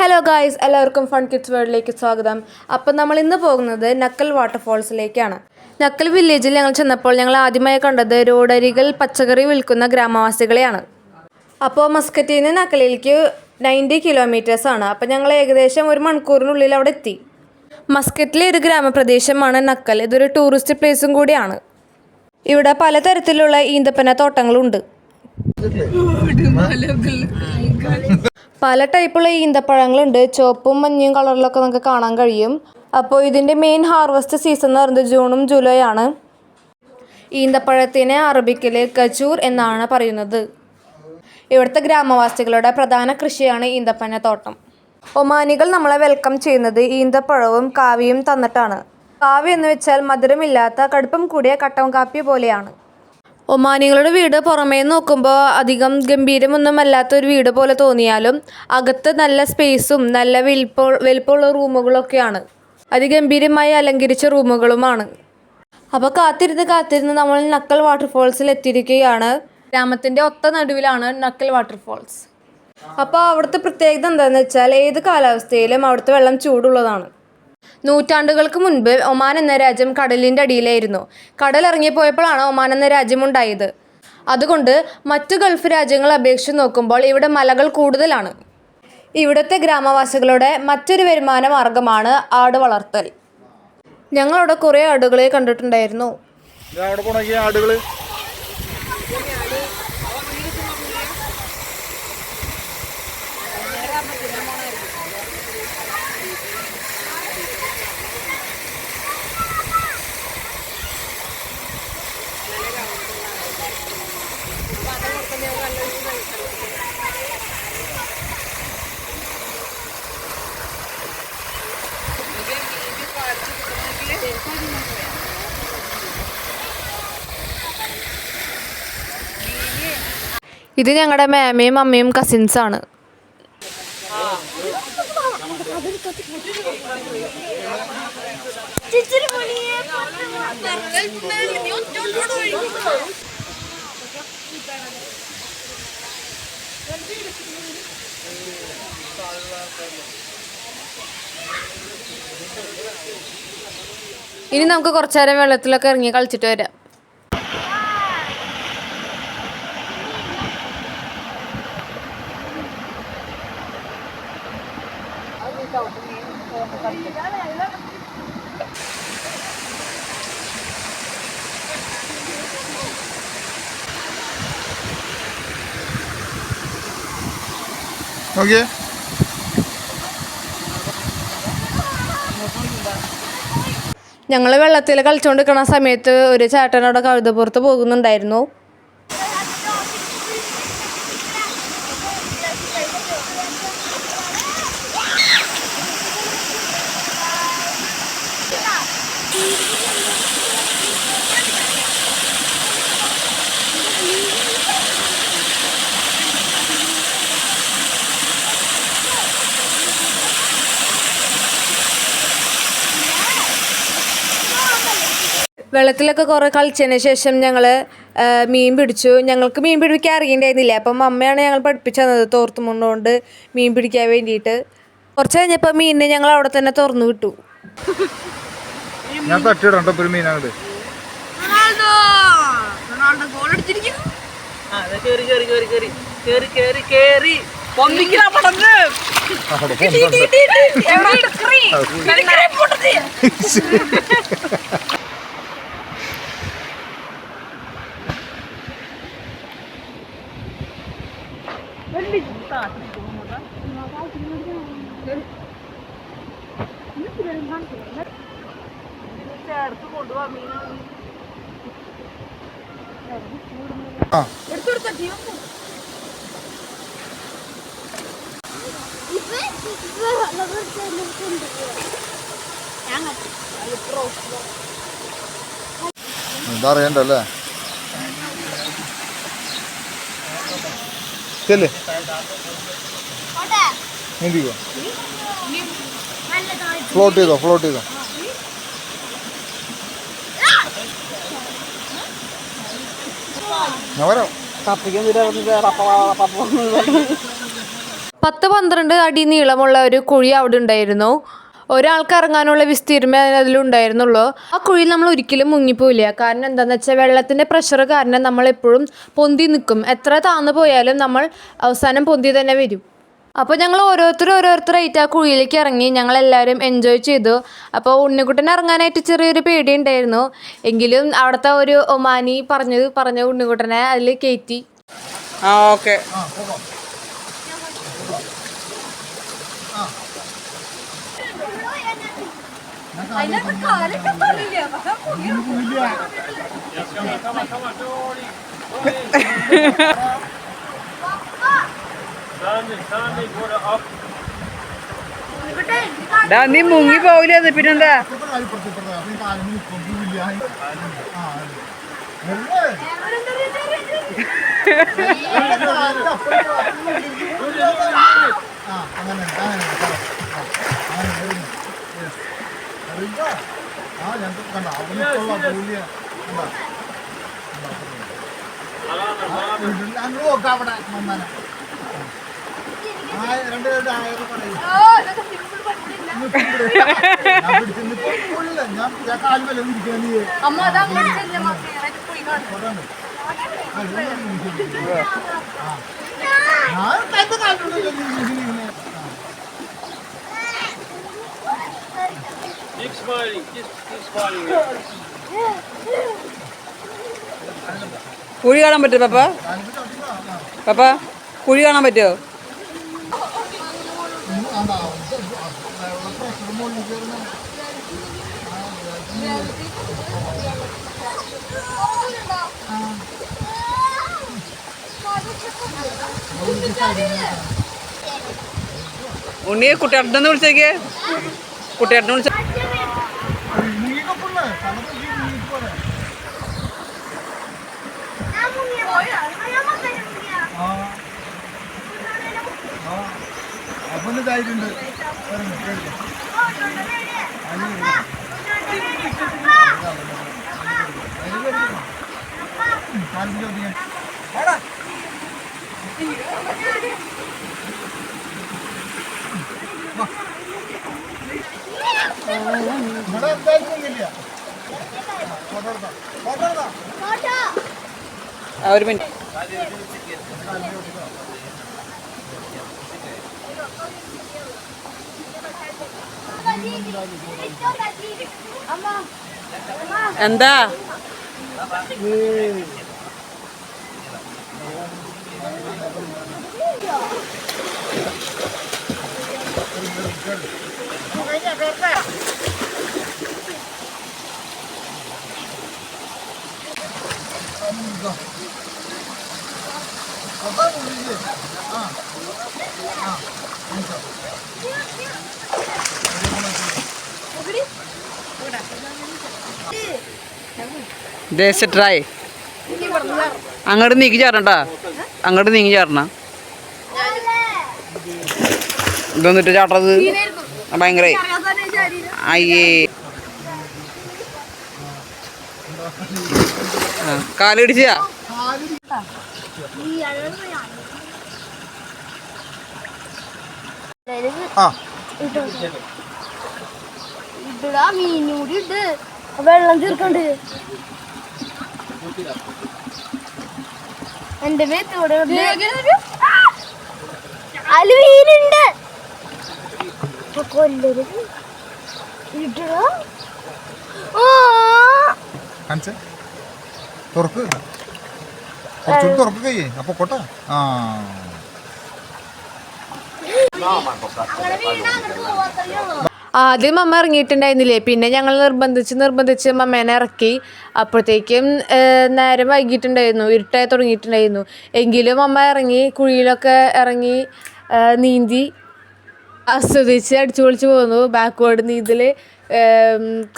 Hello guys എല്ലാവർക്കും fun kids വേൾഡിലേക്ക് സ്വാഗതം. അപ്പം നമ്മൾ ഇന്ന് പോകുന്നത് നക്കൽ വാട്ടർഫോൾസിലേക്കാണ് നക്കൽ വില്ലേജിൽ ഞങ്ങൾ ചെന്നപ്പോൾ ഞങ്ങൾ ആദ്യമായി കണ്ടത് റോഡരികൾ പച്ചക്കറി വിൽക്കുന്ന ഗ്രാമവാസികളെയാണ്. അപ്പോൾ മസ്കറ്റിൽ നിന്ന് നക്കലിലേക്ക് നയന്റി കിലോമീറ്റേഴ്സാണ് അപ്പോൾ ഞങ്ങൾ ഏകദേശം ഒരു മണിക്കൂറിനുള്ളിൽ അവിടെ എത്തി. മസ്കറ്റിലെ ഒരു ഗ്രാമപ്രദേശമാണ് നക്കൽ ഇതൊരു ടൂറിസ്റ്റ് പ്ലേസും കൂടിയാണ്. ഇവിടെ പലതരത്തിലുള്ള ഈന്തപ്പന തോട്ടങ്ങളുണ്ട്. പല ടൈപ്പുള്ള ഈന്തപ്പഴങ്ങളുണ്ട്. ചുവപ്പും മഞ്ഞയും കളറിലൊക്കെ നമുക്ക് കാണാൻ കഴിയും. അപ്പോൾ ഇതിന്റെ മെയിൻ ഹാർവസ്റ്റ് സീസൺ എന്ന് പറയുന്നത് ജൂണും ജൂലൈ ആണ്. ഈന്തപ്പഴത്തിന് അറബിക്കിൽ കച്ചൂർ എന്നാണ് പറയുന്നത്. ഇവിടുത്തെ ഗ്രാമവാസികളുടെ പ്രധാന കൃഷിയാണ് ഈന്തപ്പന തോട്ടം. ഒമാനികൾ നമ്മളെ വെൽക്കം ചെയ്യുന്നത് ഈന്തപ്പഴവും കാവിയും തന്നിട്ടാണ്. കാവി എന്ന് വെച്ചാൽ മധുരമില്ലാത്ത കടുപ്പം കൂടിയ കട്ടൻ കാപ്പി പോലെയാണ്. ഒമാനികളുടെ വീട് പുറമേ നോക്കുമ്പോൾ അധികം ഗംഭീരമൊന്നും അല്ലാത്ത ഒരു വീട് പോലെ തോന്നിയാലും അകത്ത് നല്ല സ്പേസും നല്ല വലിപ്പ വലിപ്പമുള്ള റൂമുകളൊക്കെയാണ്. അതിഗംഭീരമായി അലങ്കരിച്ച റൂമുകളുമാണ്. അപ്പോൾ കാത്തിരുന്ന് കാത്തിരുന്ന് നമ്മൾ നക്കൽ വാട്ടർഫോൾസിൽ എത്തിയിരിക്കുകയാണ്. ഗ്രാമത്തിന്റെ ഒത്ത നടുവിലാണ് നക്കൽ വാട്ടർഫോൾസ് അപ്പോൾ അവിടുത്തെ പ്രത്യേകത എന്താണെന്ന് വെച്ചാൽ ഏത് കാലാവസ്ഥയിലും അവിടുത്തെ വെള്ളം ചൂടുള്ളതാണ്. നൂറ്റാണ്ടുകൾക്ക് മുൻപ് ഒമാൻ എന്ന രാജ്യം കടലിന്റെ അടിയിലായിരുന്നു. കടൽ ഇറങ്ങിപ്പോയപ്പോഴാണ് ഒമാൻ എന്ന രാജ്യം ഉണ്ടായത് അതുകൊണ്ട് മറ്റു ഗൾഫ് രാജ്യങ്ങളെ അപേക്ഷിച്ച് നോക്കുമ്പോൾ ഇവിടെ മലകൾ കൂടുതലാണ്. ഇവിടുത്തെ ഗ്രാമവാസികളുടെ മറ്റൊരു വരുമാന മാർഗമാണ് ആട് വളർത്തൽ. ഞങ്ങളവിടെ കുറേ ആടുകളെ കണ്ടിട്ടുണ്ടായിരുന്നു. ഇത് ഞങ്ങളുടെ മാമയും അമ്മയും കസിൻസാണ് ഇനി നമുക്ക് കുറച്ചു നേരം വെള്ളത്തിലൊക്കെ ഇറങ്ങി കളിച്ചിട്ട് വരാം. നോക്കിയേ. ഞങ്ങൾ വെള്ളത്തിൽ കളിച്ചുകൊണ്ടിരിക്കുന്ന സമയത്ത് ഒരു ചേട്ടനോട് കഴുതപ്പുറത്ത് പോകുന്നുണ്ടായിരുന്നു. വെള്ളത്തിലൊക്കെ കുറേ കളിച്ചതിന് ശേഷം ഞങ്ങൾ മീൻ പിടിച്ചു. ഞങ്ങൾക്ക് മീൻ പിടിക്കാൻ അറിയണ്ടായിരുന്നില്ല? അപ്പം അമ്മയാണ് ഞങ്ങൾ പഠിപ്പിച്ചു തന്നത് തോർത്ത് മുണ്ടുകൊണ്ട് മീൻ പിടിക്കാൻ വേണ്ടിയിട്ട്. കുറച്ച് കഴിഞ്ഞപ്പോൾ മീനിനെ ഞങ്ങൾ അവിടെ തന്നെ തുറന്നു വിട്ടു. ഞാൻ തട്ടിയിടണ്ട ഒരു കേറി കേറി കേറി കേറി കേറി കേറി പൊന്നിക്കലാ പടന്ന് അവിടെ പൊന്തണ്ട. ചേർത്ത് കൊണ്ടുപോവാ മീനാ ആ എന്താ അറിയണ്ടല്ലേ ചെല്ലേ. നീന്തിക്കോ? ഫ്ലോട്ട് ചെയ്തോ ഫ്ലോട്ട് ചെയ്തോ? ഞാൻ വരാം. പത്ത് പന്ത്രണ്ട് അടി നീളമുള്ള ഒരു കുഴി അവിടെ ഉണ്ടായിരുന്നു. ഒരാൾക്ക് ഇറങ്ങാനുള്ള വിസ്തീർമേ അതിലുണ്ടായിരുന്നുള്ളൂ ആ കുഴിയിൽ നമ്മൾ ഒരിക്കലും മുങ്ങിപ്പോയില്ല കാരണം എന്താണെന്ന് വെച്ചാൽ വെള്ളത്തിന്റെ പ്രഷർ കാരണം നമ്മൾ എപ്പോഴും പൊന്തി നിൽക്കും. എത്ര താന്നു പോയാലും നമ്മൾ അവസാനം പൊന്തി തന്നെ വരും. അപ്പോൾ ഞങ്ങൾ ഓരോരുത്തർ ഓരോരുത്തരായിട്ട് ആ കുഴിയിലേക്ക് ഇറങ്ങി. ഞങ്ങൾ എല്ലാവരും എൻജോയ് ചെയ്തു. അപ്പോൾ ഉണ്ണിക്കുട്ടൻ ഇറങ്ങാനായിട്ട് ചെറിയൊരു പേടി ഉണ്ടായിരുന്നു എങ്കിലും അവിടുത്തെ ഒരു ഒമാനി പറഞ്ഞത് പറഞ്ഞ ഉണ്ണിക്കുട്ടനെ അതിൽ കയറ്റി ആ ഓക്കെ. ഡാ നീ മുങ്ങി പോവില്ലേ അത് പിന്നെന്താ. ആ, ഞങ്ങൾക്ക് കണ്ടോ, നോക്കാം അവിടെ മന്ദാനം. ഇരിക്കുന്നെ. ആ. കുഴി കാണാൻ പറ്റുമോ പപ്പ. പപ്പ കുഴി കാണാൻ പറ്റുമോ ഉം, അതാ, ഇത് വെള്ളം pressure മുകളിൽ കയറുന്ന. ഉണ്ണിയെ കുട്ടിയേട്ടനെ വിളിച്ചേക്ക് കുട്ടിയേട്ടനെ വിളിച്ച. അപ്പൊ ഒന്ന് ഇവിടെ എന്തായാലും മുങ്ങില്ല. തുടർന്നോ. തുടർന്നോ. ആ, ഒരു മിനിറ്റ് എന്താ അപ്പൊ മുങ്ങില്ലേ. ആ. ആ. മുങ്ങിക്കോ. ദേശ ട്രൈ അങ്ങോട്ട് നീക്കി ചേർന്നട്ടാ. അങ്ങോട്ട് നീങ്ങി ചേർന്ന. ഇതൊന്നിട്ട് ചാട്ടത് ഭയങ്കര. അയ്യേ. കാലിടിച്ചാ ഇടാ മീനൂടി ഇട്ട് വെള്ളം തീർക്കണ്ട് എന്റെ മേത്തോടെ അതിൽ മീനുണ്ട് കൊല്ലരുത് ഇടടാ ആ കാണിച്ചേ തുറക്കുകയേ അപ്പൊ കൊട്ട? ആ. ആദ്യം അമ്മ ഇറങ്ങിയിട്ടുണ്ടായിരുന്നില്ലേ? പിന്നെ ഞങ്ങൾ നിർബന്ധിച്ച് നിർബന്ധിച്ച് അമ്മേനെ ഇറക്കി. അപ്പോഴത്തേക്കും നേരം വൈകിട്ടുണ്ടായിരുന്നു ഇരുട്ടായി തുടങ്ങിയിട്ടുണ്ടായിരുന്നു. എങ്കിലും അമ്മ ഇറങ്ങി കുഴിയിലൊക്കെ ഇറങ്ങി നീന്തി ആസ്വദിച്ച് അടിച്ചു പൊളിച്ച് പോന്നു ബാക്ക്വേർഡ് നീന്തൽ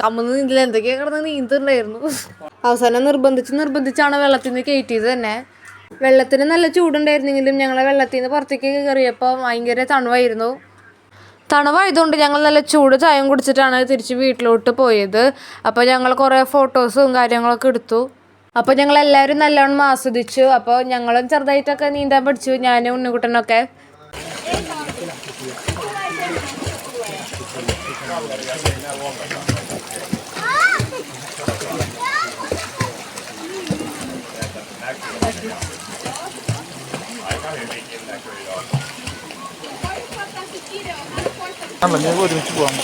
കമ്മുന്ന് നീന്തൽ എന്തൊക്കെയാണ് കിടന്ന് നീന്തുണ്ടായിരുന്നു അവസാനം നിർബന്ധിച്ച് നിർബന്ധിച്ചാണ് വെള്ളത്തിൽ നിന്ന് കയറ്റിയത് തന്നെ. വെള്ളത്തിന് നല്ല ചൂടുണ്ടായിരുന്നെങ്കിലും ഞങ്ങളെ വെള്ളത്തിൽ നിന്ന് പുറത്തേക്ക് കയറിയപ്പോൾ ഭയങ്കര തണുവായിരുന്നു. തണുവായതുകൊണ്ട് ഞങ്ങൾ നല്ല ചൂട് ചായം കുടിച്ചിട്ടാണ് തിരിച്ച് വീട്ടിലോട്ട് പോയത്. അപ്പോൾ ഞങ്ങൾ കുറേ ഫോട്ടോസും കാര്യങ്ങളൊക്കെ എടുത്തു. അപ്പോൾ ഞങ്ങൾ എല്ലാവരും നല്ലോണം ആസ്വദിച്ചു. അപ്പോൾ ഞങ്ങളും ചെറുതായിട്ടൊക്കെ നീന്താൻ പഠിച്ചു. ഞാനും ഉണ്ണിക്കുട്ടനൊക്കെ. 한번 내버려 주고 한번.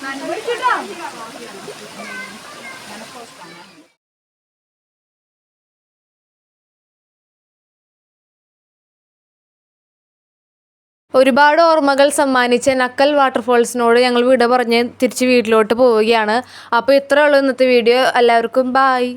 난 ഒരുപാട് ഓർമ്മകൾ സമ്മാനിച്ച നക്കൽ വാട്ടർഫോൾസിനോട് ഞങ്ങൾ വിട പറഞ്ഞ് തിരിച്ച് വീട്ടിലോട്ട് പോവുകയാണ്. അപ്പോൾ ഇത്രയേ ഉള്ളൂ ഇന്നത്തെ വീഡിയോ. എല്ലാവർക്കും ബായ്